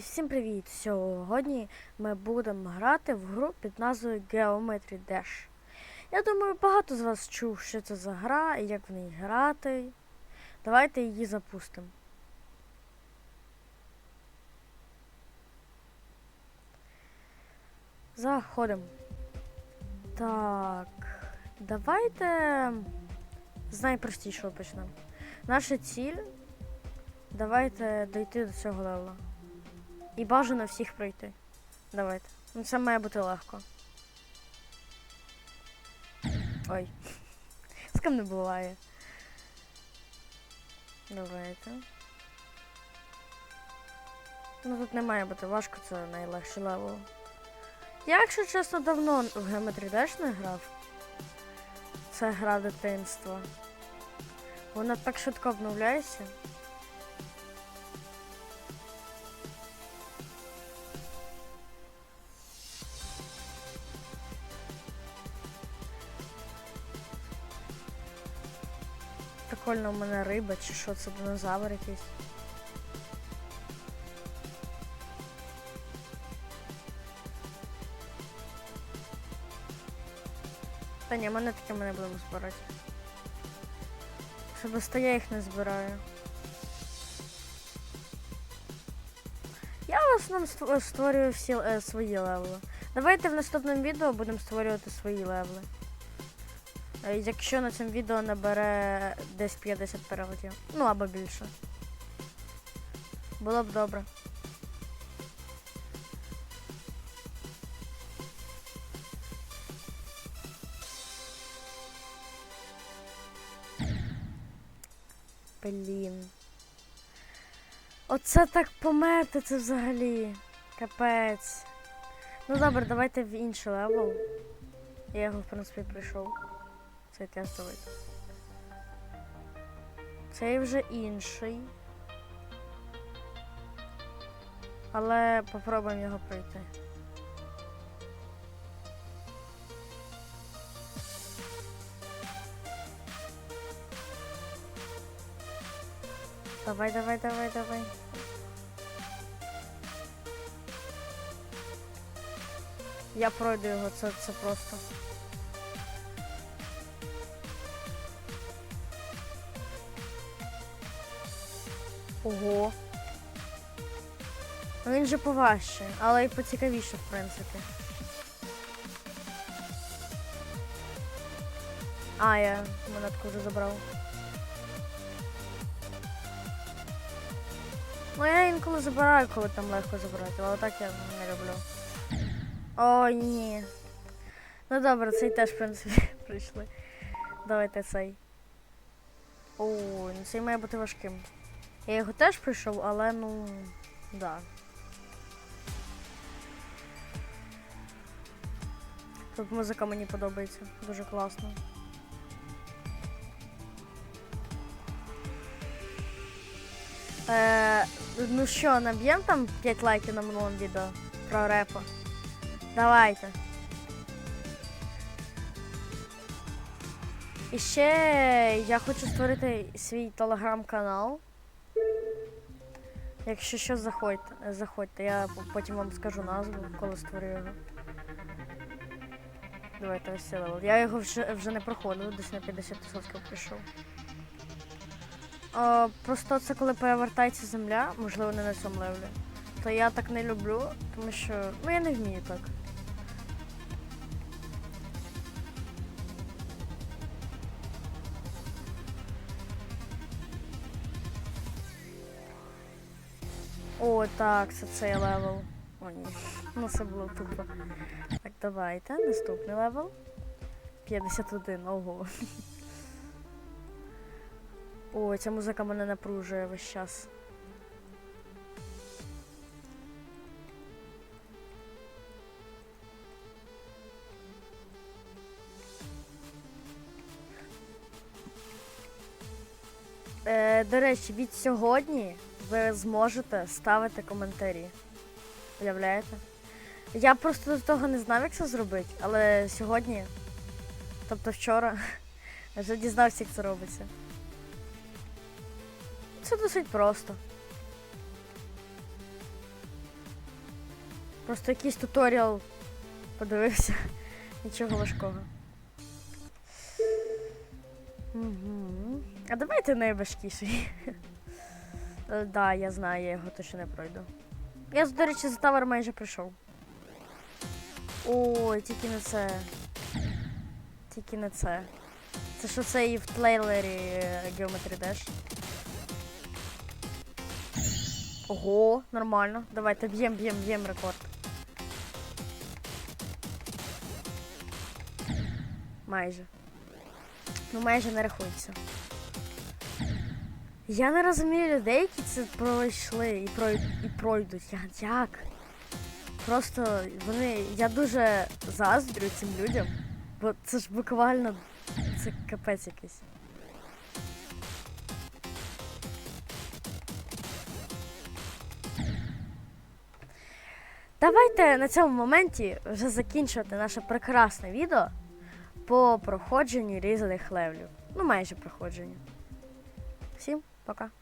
всім привіт! Сьогодні ми будемо грати в гру під назвою Geometry Dash. Я думаю, багато з вас чув, що це за гра і як в неї грати. Давайте її запустимо. Заходимо. Так. Давайте з найпростішого почнемо. Наша ціль Давайте дойти до цього левела. І бажано всіх пройти. Давайте. Ну це має бути легко. Ой. З ким не буває. Давайте. Ну тут не має бути важко, це найлегший левел. Я, якщо чесно, давно в Geometry Dash не грав. Це гра дитинства. Вона так швидко обновляється. Прикольно у мене риба, чи що це динозавр якийсь. Та ні, мене таке ми не будемо збирати. Просто я їх не збираю. Я в основному створюю всі е, свої левели. Давайте в наступному відео будемо створювати свої левели. Е, Якщо на цьому відео набере десь 50 переглядів. Ну або більше. Було б добре. Блін. Оце так померти, це взагалі. Капець. Ну добре, давайте в інший левел. Я його, в принципі, прийшов. Цей тестовий. Цей вже інший. Але попробуємо його пройти. Давай, давай, давай, давай. Я пройду його, це, це просто. Ого. Він же поважче, але і поцікавіше, в принципі. А, я монетку вже забрав. Ну я інколи забираю, коли там легко забирати, але так я не люблю. О, ні. Ну добре, цей теж, в принципі, прийшли. Давайте цей. О, ну цей має бути важким. Я його теж пройшов, але ну. Да. Тут музика мені подобається. Дуже класно. Е, ну що, наб'ємо там 5 лайків на минулому відео про репа? Давайте. І ще я хочу створити свій телеграм-канал. Якщо що, заходьте, заходьте, я потім вам скажу назву, коли створю його. Давайте ось левел. Я його вже, вже не проходив, десь на 50% прийшов. О, просто це коли перевертається земля, можливо, не на цьому левелі. То я так не люблю, тому що. Ну я не вмію так. О, так, це цей левел. О, ні. Ну це було тупо. Так, давайте. Наступний левел. 51, ого. О, ця музика мене напружує весь час. Е, до речі, від сьогодні ви зможете ставити коментарі. Уявляєте? Я просто до того не знав, як це зробити, але сьогодні, тобто вчора, вже дізнався, як це робиться. Це досить просто. Просто якийсь туторіал подивився. Нічого важкого. Угу. А давайте найважкіший. Е, Да, я знаю, я його точно не пройду. Я, до речі, за тавер майже прийшов. Ой, тільки не це. Тільки не це. Це що це і в трейлері е, Geometry Dash. Ого, нормально. Давайте б'єм, б'єм, б'єм рекорд. Майже. Ну, майже не рахується. Я не розумію людей, які це пройшли і, прой... і пройдуть. Як? Просто вони. Я дуже заздрю цим людям, бо це ж буквально це капець якийсь. Давайте на цьому моменті вже закінчувати наше прекрасне відео по проходженню різних левелів. Ну, майже проходженню. Всім пока.